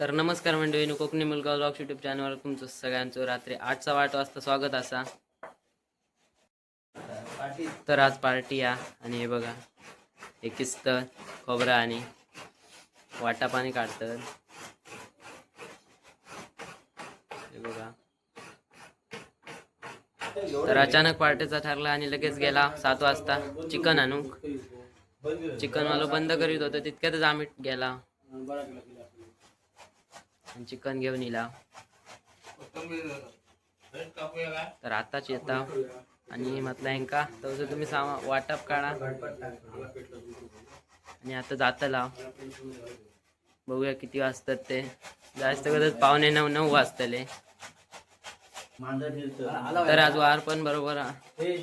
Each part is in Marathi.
तर नमस्कार मंडळी कोकणी मुलगा ब्लॉग युट्यूब चॅनलवर तुमचं सगळ्यांचं रात्री आठचा आठ वाजता स्वागत असा. तर आज पार्टी या आणि हे बघा हे किस्त खोबरं आणि वाटा पाणी काढतात. हे बघा. तर अचानक पार्टीचा ठरला आणि लगेच गेला सात वाजता. चिकन आणू चिकनवालं बंद करीत होतं तितक्यातच आम्ही गेला. आणि चिकन घेऊन येला तर आताच येता. आणि म्हटलं यांका तसं तुम्ही सामा वाटप काढा. आणि आता जातला. बघूया किती वाजतात ते. जास्त कदाच पावणे नऊ नऊ वाजतले. तर आज वार पण बरोबर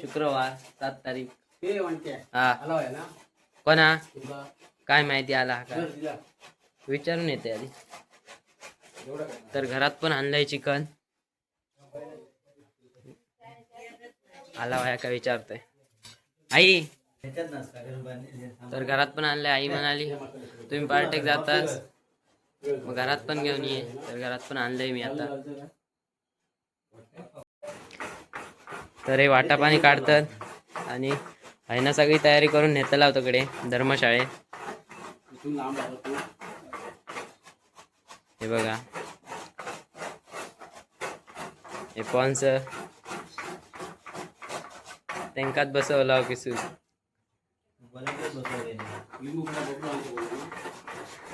शुक्रवार सात तारीख. हा. कोणा? काय माहिती आला का? विचारून येते आधी. तर घरात पण आणलंय चिकन. आला वाया का विचारतोय. आई. तर घरात पण आणलंय. आई म्हणाली तुम्ही पार्टेक जातास मग घरात पण घेऊन ये. तर घरात पण आणलंय मी आता. तर हे वाटा पाणी काढतात आणि आईना सगळी तयारी करून नेतला तिकडे धर्मशाळेत हे बघा. हे पॉन्स. तेंकात बसवला हो किसू.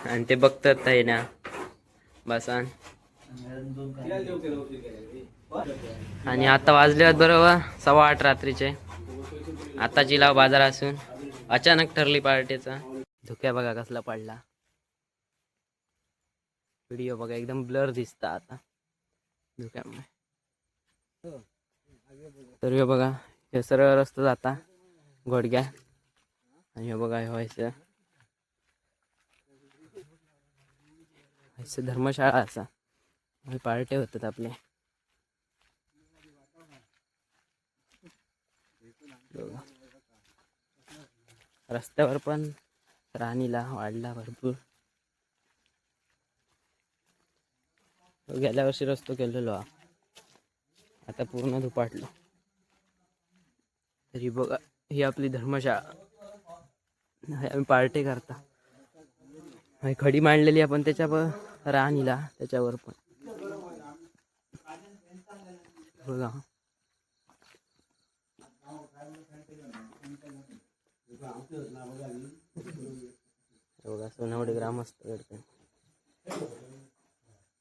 आणि ते बघतात आहे ना. बसान. आणि आता वाजले आहेत बरोबर सव्वा आठ रात्रीचे. आता जिला बाजार असून अचानक ठरली पार्टीचा. धुक्या बघा कसला पडला. व्हिडिओ बघा एकदम ब्लर दिसता आता. धुक्यामुळे तर हे बघा हे सरळ रस्ता जाता घोडग्या. आणि हे बघा हे व्हायचं. व्हायचं धर्मशाळा असा. पार्टे होतात आपले. रस्त्यावर पण राणीला वाढला भरपूर गेल्या वर्षी रस्तो केलेलो हा. आता पूर्ण धुपाटलो. तरी बघा ही आपली धर्मशाळा. आम्ही पार्टी करता. खडी मांडलेली आपण त्याच्या राणीला त्याच्यावर पण. बघा. बघा सोनावडे ग्रामस्थ असतं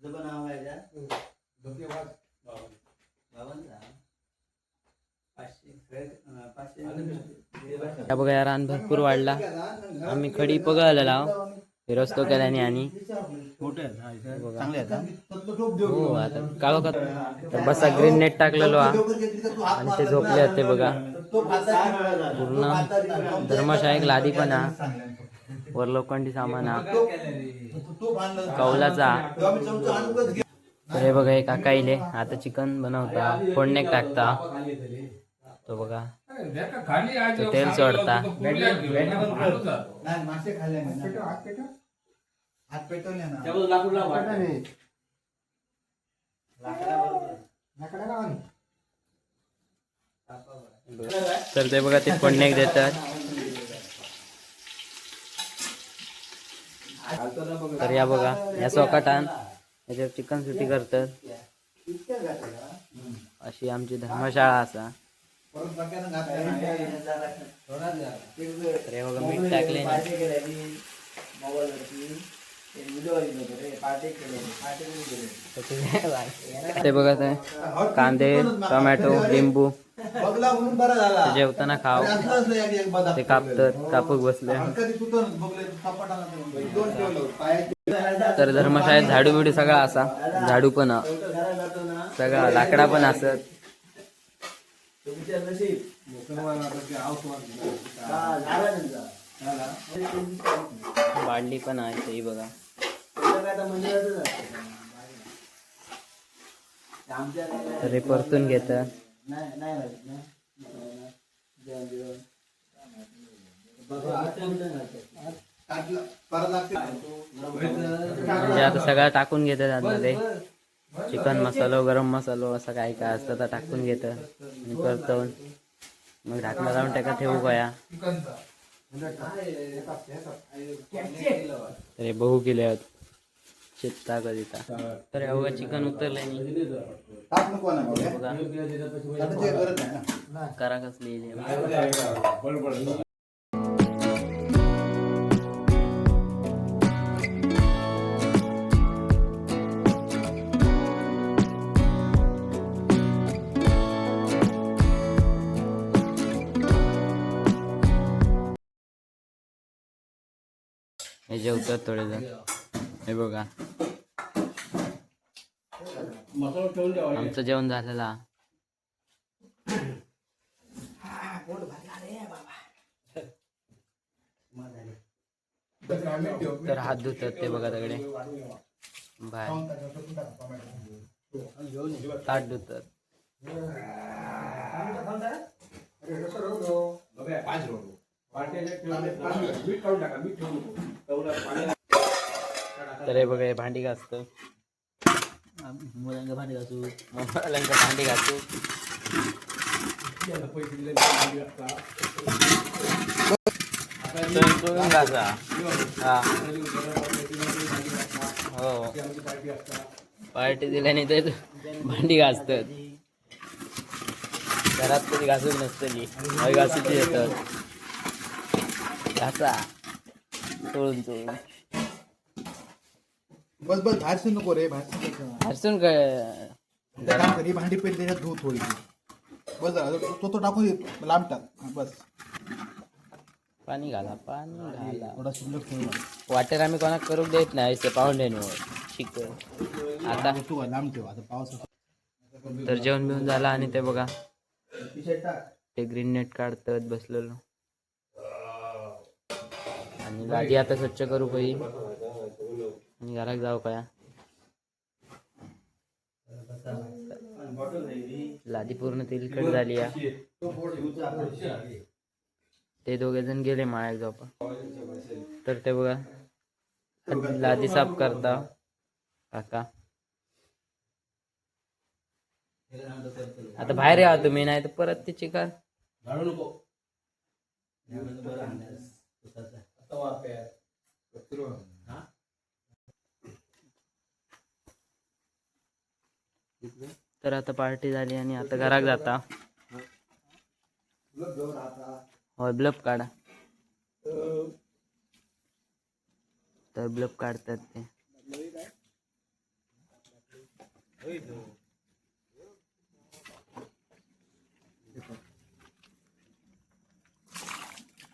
चूल वा. सगळ्यांची हे बघा. या बघा या रान भरपूर वाढला. आम्ही खडी पगळला लाव रस्तो केल्याने आणि हो आता का बसा ग्रीन नेट टाकलेलो हा. आणि ते झोपले होते बघा. पूर्ण धर्मशाळेक लादी पण हा. वर लोखंडी सामान हा. कौलाचा. तर हे बघा हे काका इले आता चिकन बनवता. फोडण्याक टाकता. तो बघा. तो तेल सोडता. मासे खाल्ले हात पेटवले ना. तर ते बघा ते फोडण्याक देतात. तर या बघा या सोकाटान याच्यावर चिकन सुटी करतात. अशी आमची धर्मशाळा असा. तर हे बघा मीठ टाकले ते बघत आहे कांदे टोमॅटो लिंबू. बघला म्हणून बरा झाला. जेवताना खाव. ते कापतात कापूक बसले. तर धर्मशाळेत झाडू बिडू सगळा असा. झाडू पण. सगळा लाकडा पण असत. बांडली पण आहे ते बघा. तर म्हणजे आता सगळं टाकून घेतात आतमध्ये चिकन मसालो गरम मसालो असं काय काय असतं तर टाकून घेतं. आणि परतवून मग ढाकणं लावून टाका ठेवू गया तर हे बहु केले आहेत. कधी तर अवघा चिकन उतरलंय नाही. टाक नको ना बघा. बघा आता ते करत नाही ना. करा कसली हे जेवतात थोडे जण हे बघा. आमचं जेवण झालेलं. तर हात धुतात ते बघा तकडे बाय. ताट धुतात. तर हे बघा हे भांडी घासतो. मुलांना भांडी घासू. मुलांना भांडी घासू. तर चोळून घासा. हा. हो. पार्टी दिल्याने ते भांडी घासतात. घरात कधी घासून नसतली हय घासूची येतात. घासा. चोळून चोळून बस बस बाहेरचं नको रे बाहेरचं हरसून काय काम कर ही भांडी पहिले त्याच्यात धुत थोडी बस तो तो टाकून दे, लांब टाक. हा, बस. पाणी घाला पाणी घाला. थोडा शिल्लक ठेव वाटेर आम्ही कोणाक करूक देत नाही ते पाहुण्यावर. चिकन आता तू लांब ठेव. आता पावसाचा तर जेवण बिवून झालं आणि ते बघा. टी-शर्ट टाक. ते ग्रीन नेट काढतात बसलेलो. आणि लादी आता स्वच्छ करू पाहिजे घराक घरात जाऊ काय लादी पूर्ण तेलकट झाली या. ते दोघे जण गेले माळ्यात जाऊ तर ते बघा लादी साफ करता. काका. आता बाहेर या तुम्ही नाही तर परत ते चिकन तर आता पार्टी झाली आणि आता घरात जाता. होय ब्लब काढा. तर ब्लब काढतात ते.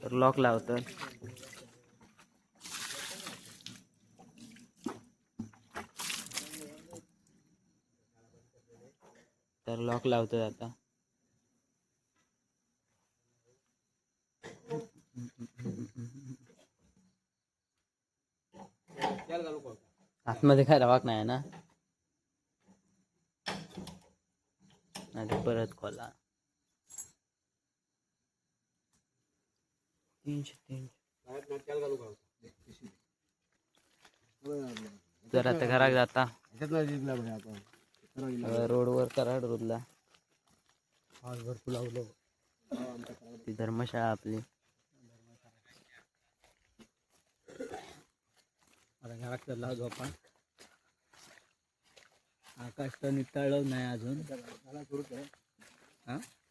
तर लॉक लावतात. तर लॉक लावतात आता आतमध्ये काय रवाक नाही ना? नाही तर परत खोला। तीनशे तीनशे तर आता घरात जाता। रोडवर कराड रोडला. भरपूर लावलो. ती धर्मशाळा आपली. आता घरात चालला झोपा आकाश तर नितळलं नाही अजून.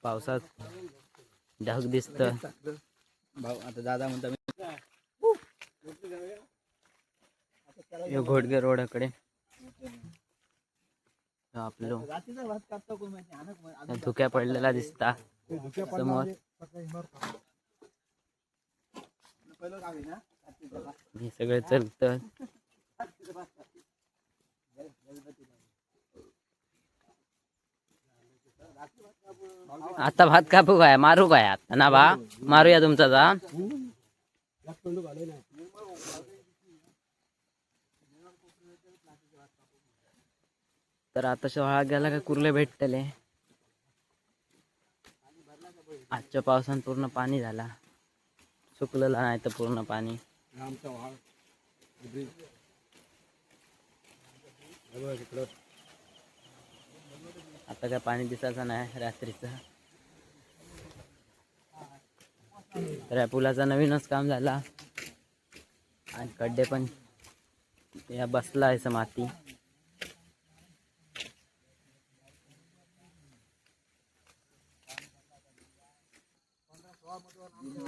पावसात ढग दिसत. भाऊ आता दादा म्हणता घोडगे रोडाकडे. आपलं. धुक्या पडलेला दिसता. समोर. हे सगळे चलतं. आता भात कापू काय मारू काय आता ना बा मारूया तुमचा जा. तर आता सोहळा गेला का कुर्ले भेटतले. आजच्या पावसान पूर्ण पाणी झाला. सुकलेला नाही तर पूर्ण पाणी. आता काय पाणी दिसायचं नाही रात्रीचं. तर या पुलाचा नवीनच काम झाला. आणि खड्डे पण या बसला आहे माती.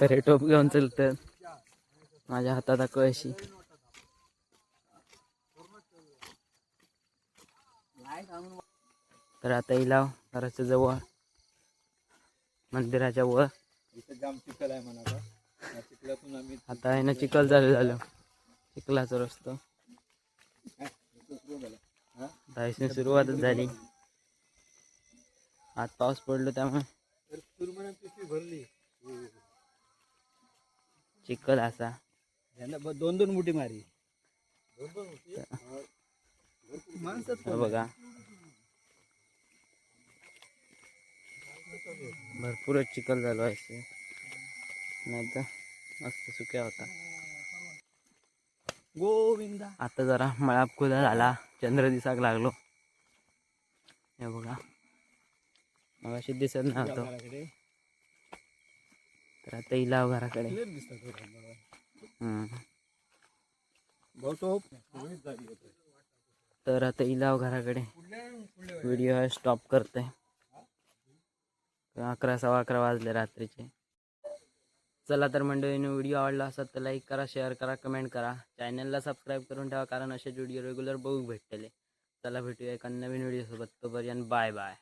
तर हे टोप घेऊन चलतं माझ्या हातात कळशी तर आता इलाव घराच्या जवळ. मंदिराच्या वर. इथं जाम चिखल आहे म्हणा आता. या चिखलातून आम्ही आता आहे ना चिखल झालं झालं. चिखलाचा रस्तो. इथून सुरुवातच झाली. आज पाऊस पडलो त्यामुळे. भरली. चिखल असा. दोन दोन मुठी मारी. बघा. भरपूरच चिखल झालो आहे नाही तर मस्त सुक्या होता. गोविंदा. आता जरा मळाप खुला झाला. चंद्र दिसाक लागलो. हे बघा. मग अशी दिसत नव्हतं. तर आता इलाव घराकडे तर आता इलाव घराकडे व्हिडिओ स्टॉप करते अकरा सव्वा अकरा वाजले रात्रीचे. चला तर मंडळीने व्हिडिओ आवडला असेल तर लाईक करा शेअर करा कमेंट करा. चॅनलला सबस्क्राईब करून ठेवा कारण असेच व्हिडिओ रेग्युलर बघू भेटतले. चला भेटूया एका नवीन व्हिडिओसोबत तोपर्यंत बाय बाय